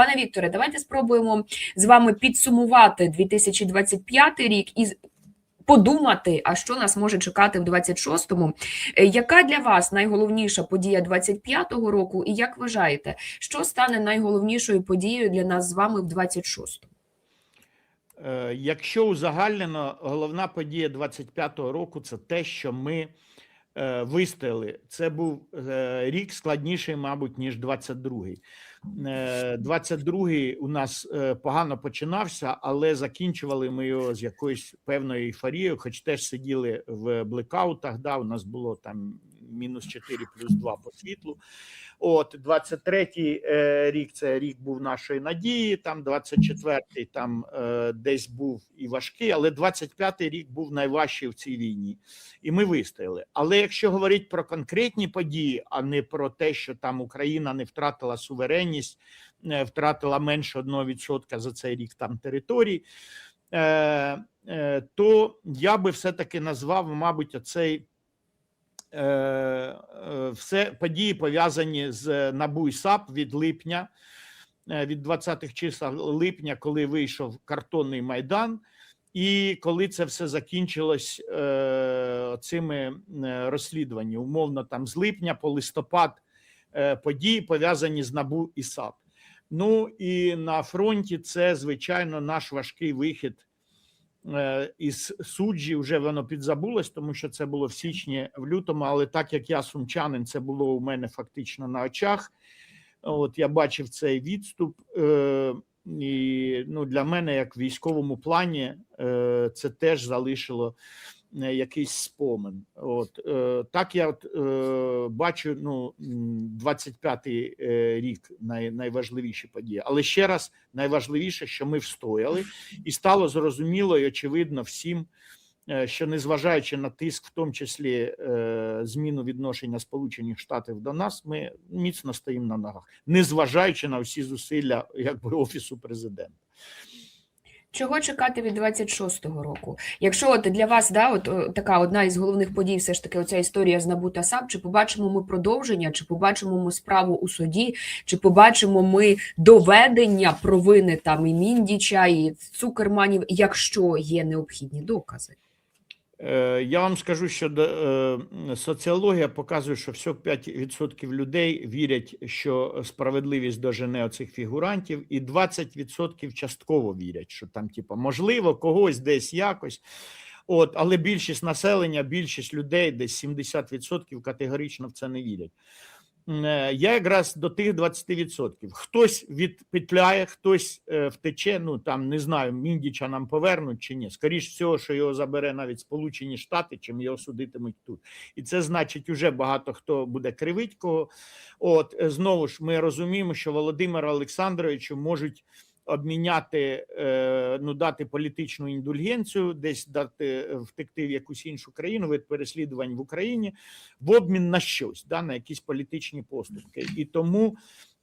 Пане Вікторе, давайте спробуємо з вами підсумувати 2025 рік і подумати, а що нас може чекати в 26-му. Е, Яка для вас найголовніша подія 25-го року, і як вважаєте, що стане найголовнішою подією для нас з вами в 26-му? Е, Якщо узагальнено, головна подія 25-го року це те, що ми вистояли. Це був е, рік складніший, мабуть, ніж 22-й. Е, 22-й у нас е, погано починався, але закінчували ми його з якоюсь певною ейфорією, хоч теж сиділи в блекаутах. Да, у нас було там мінус 4 плюс 2 по світлу. От 23-й е, рік це рік був нашої надії. Там 24-й там е, десь був і важкий, але 25-й рік був найважчий в цій війні, і ми вистояли. Але якщо говорити про конкретні події, а не про те, що там Україна не втратила суверенність, не втратила менше 1% за цей рік там територій, е, е, то я би все-таки назвав, мабуть, оцей все події пов'язані з НАБУ і САП від липня, е, від 20-х чисел липня, коли вийшов картонний майдан, і коли це все закінчилось е, цими е, розслідуваннями, умовно там з липня по листопад е, події пов'язані з НАБУ і САП. Ну і на фронті це звичайно наш важкий вихід е, із суджі. Вже воно підзабулось, тому що це було в січні, в лютому. Але так як я сумчанин, це було у мене фактично на очах. От я бачив цей відступ. Е, і ну, для мене, як в військовому плані, е, це теж залишило е, якийсь спомин. От е, так я от, е, бачу ну, м, 25-й е, рік най, найважливіші події. Але ще раз, найважливіше, що ми встояли, і стало зрозуміло і очевидно всім, е, що незважаючи на тиск, в тому числі е, зміну відношення Сполучених Штатів до нас, ми міцно стоїмо на ногах, незважаючи на всі зусилля якби офісу президента. Чого чекати від 26-го року? Якщо от для вас да, от, така одна із головних подій, все ж таки, оця історія з НАБУ та САП, чи побачимо ми продовження, чи побачимо ми справу у суді, чи побачимо ми доведення провини там і Міндіча, і Цукерманів, якщо є необхідні докази? Е, Я вам скажу, що е, соціологія показує, що всього 5% людей вірять, що справедливість дожене оцих фігурантів, і 20% частково вірять, що там, типу, можливо, когось десь якось. От, але більшість населення, більшість людей, десь 70% категорично в це не вірять. Е, Я якраз до тих 20%. Хтось відпетляє, хтось е, втече. Ну там не знаю, міндіча нам повернуть чи ні. Скоріше всього, що його забере навіть Сполучені Штати, чим його судитимуть тут. І це значить, уже багато хто буде кривить кого. От е, знову ж ми розуміємо, що Володимира Олександровичу можуть обміняти, е, ну дати політичну індульгенцію, десь дати е, втекти в якусь іншу країну від переслідувань в Україні в обмін на щось, да, на якісь політичні поступки. І тому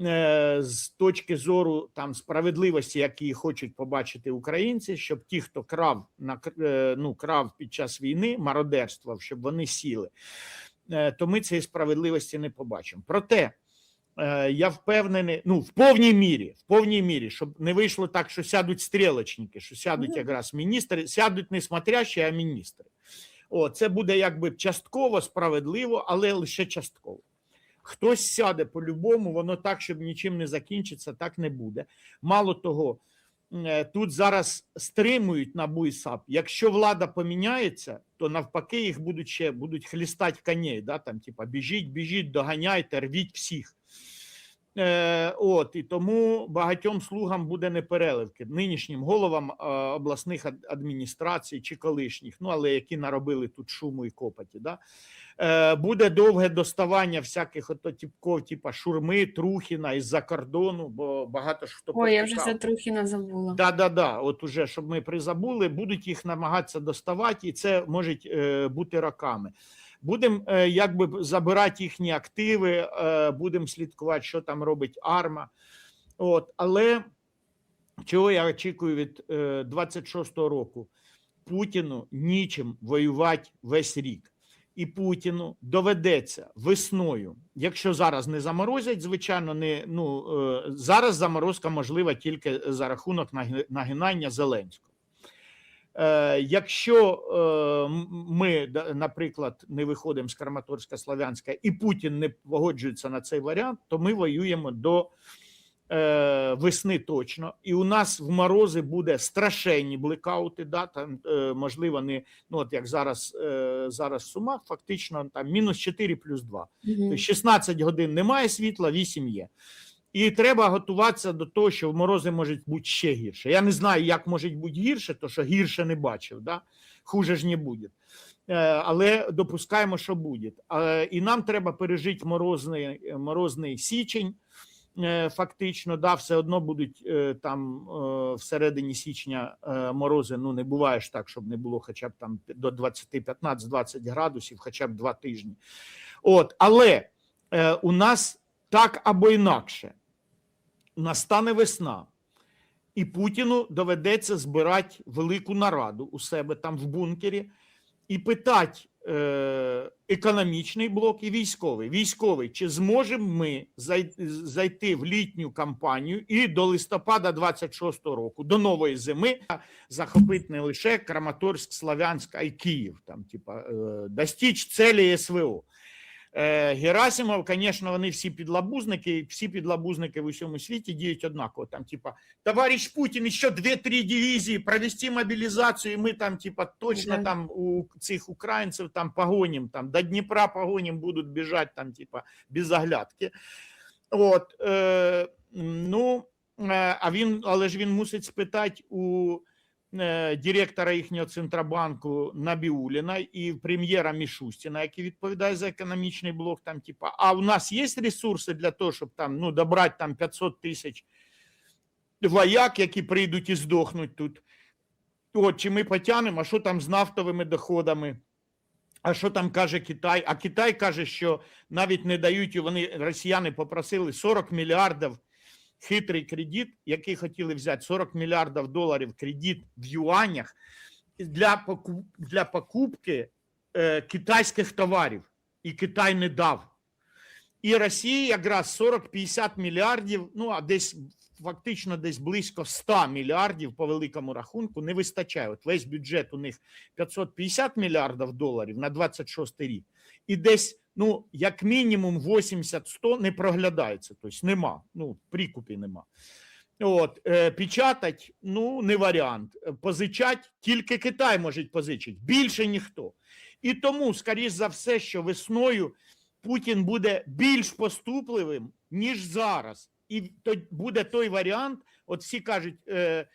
е, з точки зору там справедливості, які хочуть побачити українці, щоб ті, хто крав на ну, крав під час війни, мародерствував, щоб вони сіли, то ми цієї справедливості не побачимо. Проте. Е, Я впевнений, ну в повній мірі, в повній мірі, щоб не вийшло так, що сядуть стрілочники, що сядуть якраз міністри, сядуть не смотрящі, а міністри. О, це буде якби частково справедливо, але лише частково. Хтось сяде по-любому, воно так, щоб нічим не закінчиться, так не буде. Мало того, тут зараз стримують НАБУ і САП. Якщо влада поміняється, то навпаки їх будуть ще будуть хлістати коней. Да? Там, типа, біжіть, біжіть, доганяйте, рвіть всіх. Е, от і тому багатьом слугам буде непереливки нинішнім головам е, обласних адміністрацій чи колишніх, ну але які наробили тут шуму і копоті. Да? Е, буде довге доставання всяких ото тіпков, типа шурми, Трухіна із-за кордону, бо багато ж хто Ой, я вже трохи не забула. Да, да, да. От уже щоб ми призабули, будуть їх намагатися доставати, і це може е, бути роками. Будемо е, якби забирати їхні активи, е, будемо слідкувати, що там робить арма. От, але чого я очікую від е, 26-го року? Путіну нічим воювати весь рік. і Путіну доведеться весною, якщо зараз не заморозять, звичайно, не ну е, зараз заморозка можлива тільки за рахунок нагинання Зеленського. Е, Якщо е, ми, наприклад, не виходимо з Краматорська Славянська і Путін не погоджується на цей варіант, то ми воюємо до е, весни точно. І у нас в морози буде страшенні блекаути. Да, там, можливо, не ну от як зараз, зараз в Сумах, фактично там мінус 4 плюс 2. Тобто 16 годин немає світла, 8 є. І треба готуватися до того, що морози можуть бути ще гірше. Я не знаю, як може бути гірше, то що гірше не бачив, да? хуже ж не буде. Е, Але допускаємо, що буде. І нам треба пережити морозний, морозний січень. е, Фактично, да, все одно будуть е, там всередині січня морози. Ну не буває ж так, щоб не було хоча б там до 20, 15-20 градусів, хоча б два тижні. От, але у нас так або інакше настане весна, і Путіну доведеться збирати велику нараду у себе там в бункері і питати е, економічний блок і військовий. Військовий, чи зможемо ми зай- зайти в літню кампанію і до листопада 26-го року, до нової зими, захопити не лише Краматорськ, Славянськ, а й Київ, там, типа, е, достичь цілі СВО. Е, Герасимов, звісно, вони всі підлабузники, всі підлабузники в усьому світі діють однаково. Там, типа, товариш Путін, ще 2-3 дивізії, провести мобілізацію, і ми там, типа, точно там у цих українців там погоним, там, до Дніпра погоним, будуть біжати там, типа, без оглядки. От, е, ну, е, а він, але ж він мусить спитати у директора їхнього центробанку Набіуліна і прем'єра Мішустіна, який відповідає за економічний блок. Там, типа, а у нас є ресурси для того, щоб там ну добрати там 500 тисяч вояк, які прийдуть і здохнуть тут. От, чи ми потягнемо, а що там з нафтовими доходами? А що там каже Китай? А Китай каже, що навіть не дають, вони росіяни попросили 40 мільярдів хитрий кредит, який хотіли взяти 40 мільярдів доларів кредит в юанях для, покуп, для покупки е, китайських товарів. І Китай не дав. І Росії якраз 40-50 мільярдів, ну а десь фактично десь близько 100 мільярдів по великому рахунку не вистачає. От весь бюджет у них 550 мільярдів доларів на 26 рік. І десь, ну, як мінімум 80-100 не проглядається. Тобто нема, ну, прикупів нема. От, е, печатать, ну, не варіант. Позичать, тільки Китай може позичити, більше ніхто. І тому, скоріш за все, що весною Путін буде більш поступливим, ніж зараз. І то буде той варіант, от всі кажуть, е,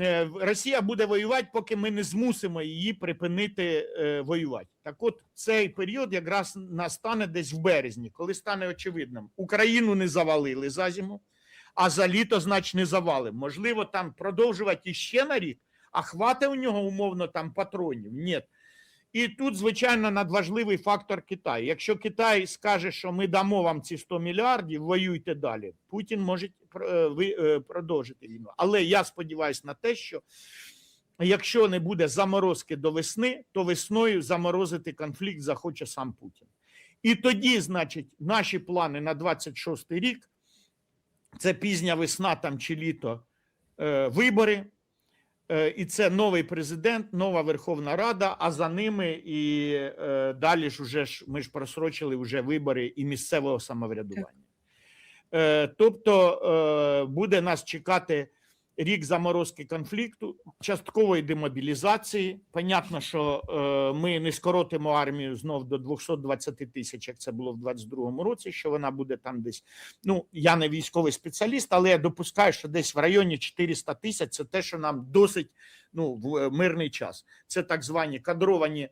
е, Росія буде воювати, поки ми не змусимо її припинити е, воювати. Так от цей період якраз настане десь в березні, коли стане очевидним. Україну не завалили за зиму, а за літо, значить, не завалимо. Можливо, там продовжувати іще на рік, а хватить у нього умовно там патронів. Ні. І тут, звичайно, надважливий фактор Китаю. Якщо Китай скаже, що ми дамо вам ці 100 мільярдів, воюйте далі. Путін може е, е, продовжити війну. Але я сподіваюся на те, що якщо не буде заморозки до весни, то весною заморозити конфлікт захоче сам Путін. І тоді, значить, наші плани на 26 рік це пізня весна там чи літо е, вибори. Е, І це новий президент, нова Верховна Рада. А за ними і е, далі ж уже ж ми ж просрочили вже вибори і місцевого самоврядування. Е, тобто е, буде нас чекати рік заморозки конфлікту, часткової демобілізації. Понятно, що е, ми не скоротимо армію знов до 220 тисяч, як це було в 22-му році. Що вона буде там десь. Ну я не військовий спеціаліст, але я допускаю, що десь в районі 400 тисяч це те, що нам досить ну, в е, мирний час. Це так звані кадровані.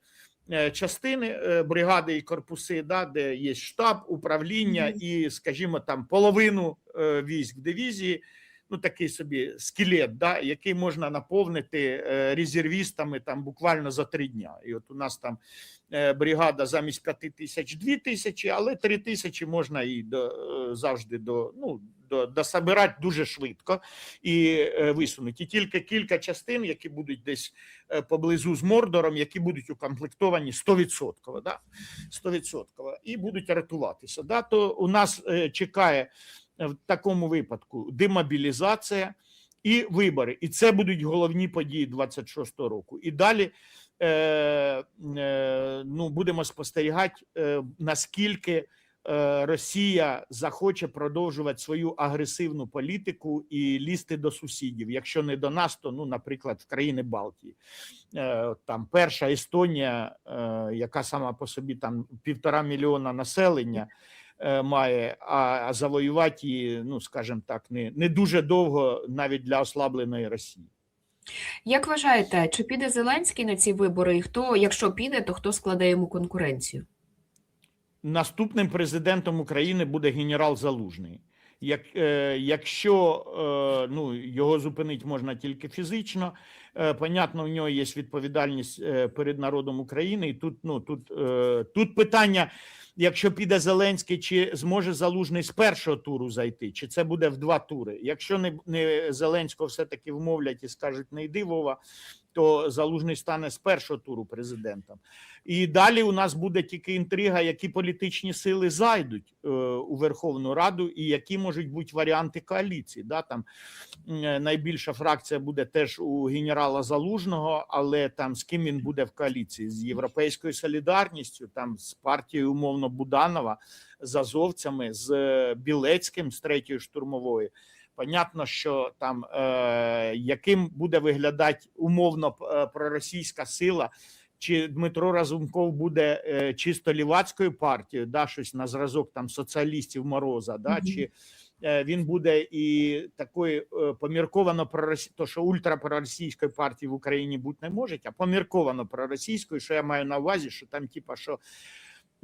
е, Частини бригади і корпуси, да, де є штаб, управління і, скажімо, там половину військ дивізії ну такий собі скелет, да, який можна наповнити е, резервістами там буквально за три дня. І от у нас там е, бригада замість п'яти тисяч дві тисячі, але три тисячі можна і до е, завжди до ну дособирати дуже швидко і висунути. І тільки кілька частин, які будуть десь поблизу з Мордором, які будуть укомплектовані 100%, да? 100%, і будуть рятуватися. Да? То у нас чекає в такому випадку демобілізація і вибори. І це будуть головні події 26-го року. І далі е, е, ну, будемо спостерігати, е, наскільки е, Росія захоче продовжувати свою агресивну політику і лізти до сусідів. Якщо не до нас, то ну, наприклад, в країни Балтії. Е, Там перша Естонія, е, яка сама по собі там півтора мільйона населення е, має, а, завоювати її, ну скажімо так, не, не дуже довго навіть для ослабленої Росії. Як вважаєте, чи піде Зеленський на ці вибори? І хто, якщо піде, то хто складе йому конкуренцію? Наступним президентом України буде генерал Залужний. Як, е, якщо е, ну, його зупинити можна тільки фізично, е, понятно, в нього є відповідальність е, перед народом України. І тут, ну, тут, е, тут питання: якщо піде Зеленський, чи зможе Залужний з першого туру зайти, чи це буде в два тури. Якщо не, не Зеленського все-таки вмовлять і скажуть не йди, Вова, то Залужний стане з першого туру президентом. І далі у нас буде тільки інтрига, які політичні сили зайдуть е, у Верховну Раду, і які можуть бути варіанти коаліції. Да, там е, найбільша фракція буде теж у генерала Залужного, але там з ким він буде в коаліції? З Європейською солідарністю, там з партією умовно Буданова, з азовцями, з е, Білецьким, з третьої штурмової. Понятно, що там е, яким буде виглядати умовно е, проросійська сила, чи Дмитро Разумков буде е, чисто лівацькою партією, да, щось на зразок там соціалістів Мороза, да, Мгм. чи е, він буде і такою е, помірковано проросі... то, що ультрапроросійської партії в Україні бути не може, а помірковано проросійською, що я маю на увазі, що там, типа, що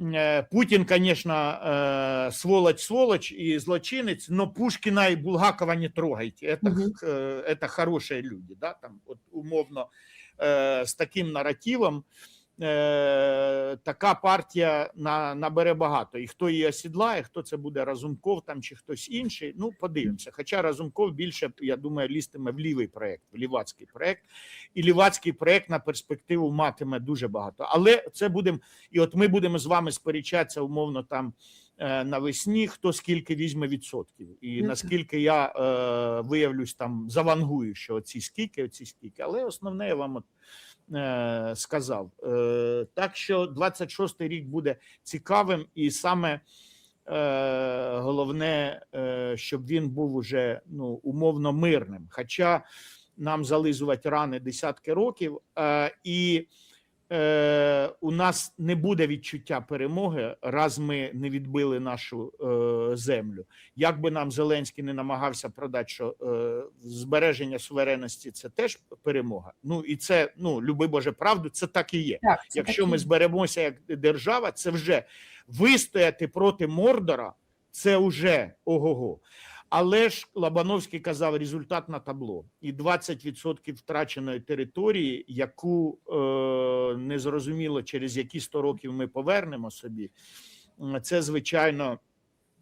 Е, Путін, конечно, э, сволочь, сволочь и злочинец, но Пушкина и Булгакова не трогайте. Это, Мгм. э, это хорошие люди, да, там, вот, умовно, э, с таким наративом е, така партія на, набере багато. І хто її осідлає, хто це буде Разумков там чи хтось інший. Ну, подивимося. Хоча Разумков більше, я думаю, лістиме в лівий проект, в лівацький проект. І лівацький проект на перспективу матиме дуже багато. Але це будемо, і от ми будемо з вами сперечатися умовно там. е, Навесні хто скільки візьме відсотків, і Ну, наскільки я е, виявлюсь там завангую, що оці скільки, оці скільки. Але основне я вам от сказав. Е, так що 26-й рік буде цікавим, і саме е, головне, е, щоб він був уже ну, умовно мирним. Хоча нам зализувати рани десятки років, е, і е, у нас не буде відчуття перемоги, раз ми не відбили нашу е, землю. Як би нам Зеленський не намагався продати, що е, збереження суверенності це теж перемога. Ну і це ну люби Боже правду, це так і є. Так, Якщо такі- ми зберемося як держава, це вже вистояти проти Мордора, це вже ого-го. Але ж Лобановський казав результат на табло, і 20% втраченої території, яку е, незрозуміло через які 100 років ми повернемо собі, це звичайно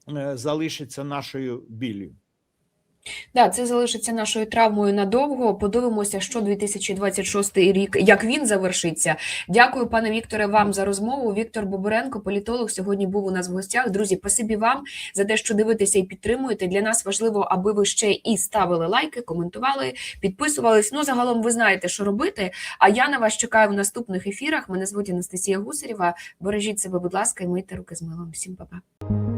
е, залишиться нашою біллю. Да, це залишиться нашою травмою надовго. Подивимося, що 2026 рік, як він завершиться. Дякую, пане Вікторе, вам за розмову. Віктор Боборенко, політолог, сьогодні був у нас в гостях. Друзі, спасибі вам за те, що дивитеся і підтримуєте. Для нас важливо, аби ви ще і ставили лайки, коментували, підписувались. Ну, загалом ви знаєте, що робити. А я на вас чекаю в наступних ефірах. Мене звуть Анастасія Гусарєва. Бережіть себе, будь ласка, і мийте руки з милом. Всім па-па.